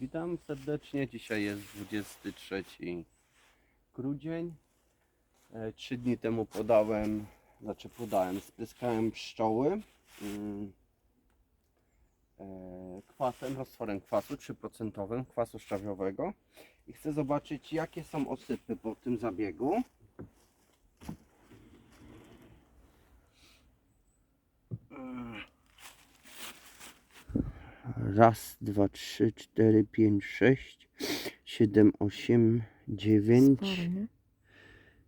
Witam serdecznie. Dzisiaj jest 23 grudzień. E, Trzy dni temu podałem, znaczy podałem, spryskałem pszczoły mm, e, kwasem, roztworem kwasu 3% kwasu szczawiowego i chcę zobaczyć jakie są osypy po tym zabiegu. Raz, dwa, trzy, cztery, pięć, sześć, siedem, osiem, dziewięć, Spory, nie?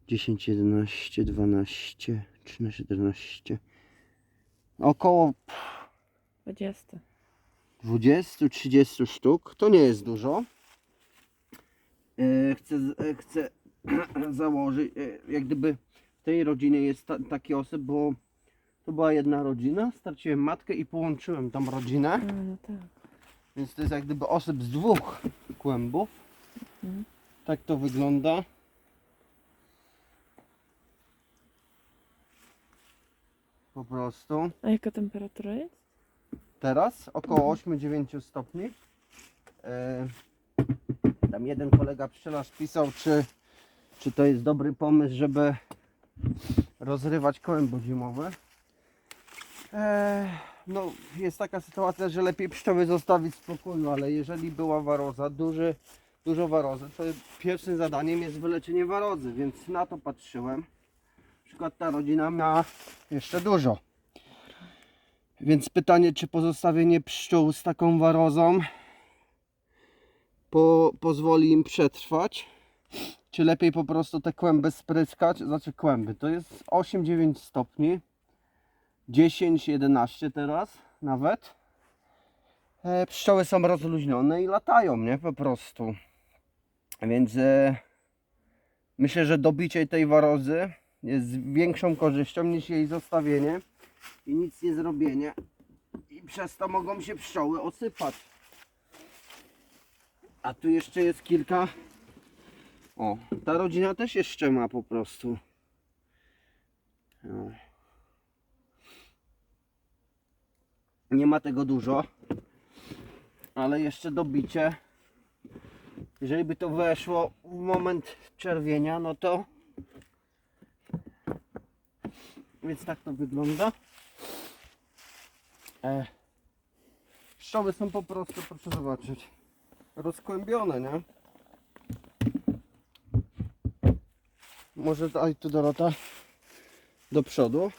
dziesięć, jedenaście, dwanaście, trzynaście, czternaście. Około 20. 20-30 sztuk. To nie jest dużo. E, Chcę, z- e, chcę założyć, e, jak gdyby w tej rodzinie jest ta, taki osób, bo to była jedna rodzina. Straciłem matkę i połączyłem tą rodzinę. A, no tak. Więc to jest jak gdyby osób z dwóch kłębów. Mhm. Tak to wygląda. Po prostu. A jaka temperatura jest? Teraz około 8-9 stopni. E, tam jeden kolega pszczelarz pisał, czy, czy to jest dobry pomysł, żeby rozrywać kołębo zimowe. No, jest taka sytuacja, że lepiej pszczoły zostawić w spokoju, ale jeżeli była waroza, duży, dużo warozy, to pierwszym zadaniem jest wyleczenie warozy, więc na to patrzyłem. Na przykład ta rodzina ma jeszcze dużo. Więc pytanie, czy pozostawienie pszczół z taką warozą po, pozwoli im przetrwać, czy lepiej po prostu te kłęby spryskać, znaczy kłęby, to jest 8-9 stopni, 10-11 teraz nawet. E, pszczoły są rozluźnione i latają, nie, po prostu. Więc e, myślę, że dobicie tej warozy jest większą korzyścią niż jej zostawienie i nic nie zrobienie. I przez to mogą się pszczoły osypać. A tu jeszcze jest kilka. O, ta rodzina też jeszcze ma po prostu. No. Nie ma tego dużo, ale jeszcze dobicie. Jeżeli by to weszło w moment czerwienia, no to. Więc tak to wygląda. E, pszczoły są po prostu, proszę zobaczyć, rozkłębione, nie? Może daj tu Dorota do przodu.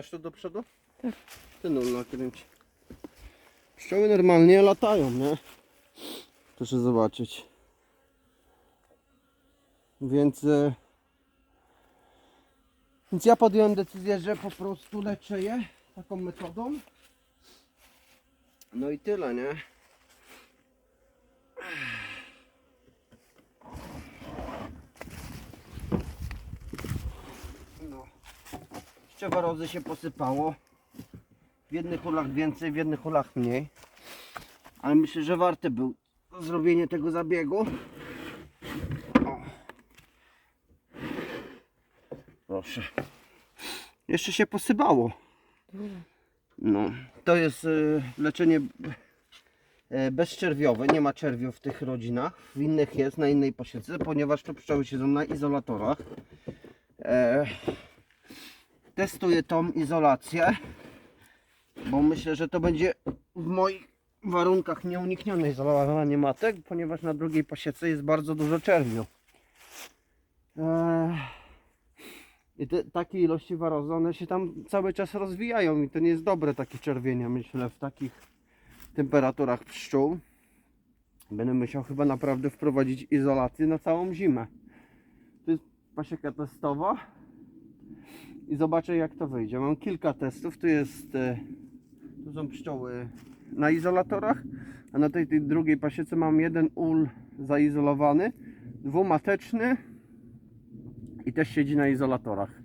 Dasz tu do przodu? Tak. Ty no nakręć. Pszczoły normalnie latają, nie? Proszę zobaczyć. Więc... E, więc ja podjąłem decyzję, że po prostu leczę je taką metodą. No i tyle, nie? Jeszcze warozy się posypało. W jednych hulach więcej, w jednych hulach mniej. Ale myślę, że warte był zrobienie tego zabiegu. O. Proszę. Jeszcze się posypało. No, to jest y, leczenie y, bezczerwiowe. Nie ma czerwiów w tych rodzinach. W innych jest, na innej posiece, ponieważ to pszczoły siedzą na izolatorach. E, testuję tą izolację, bo myślę, że to będzie w moich warunkach nieuniknione izolowanie matek, ponieważ na drugiej pasiece jest bardzo dużo czerwiu. E, i te, takie ilości warozy, one się tam cały czas rozwijają i to nie jest dobre takie czerwienie, myślę, w takich temperaturach pszczół. Będę musiał chyba naprawdę wprowadzić izolację na całą zimę. To jest pasieka testowa i zobaczę jak to wyjdzie. Mam kilka testów, tu jest, e, tu są pszczoły na izolatorach, a na tej, tej drugiej pasiece mam jeden ul zaizolowany, dwumateczny, i też siedzi na izolatorach.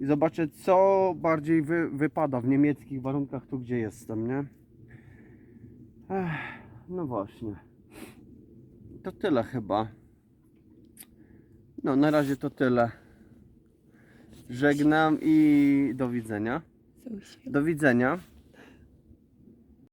I zobaczę, co bardziej wy, wypada w niemieckich warunkach, tu gdzie jestem, nie? Ech, no właśnie. To tyle chyba. No, na razie to tyle. Żegnam i do widzenia. Do widzenia.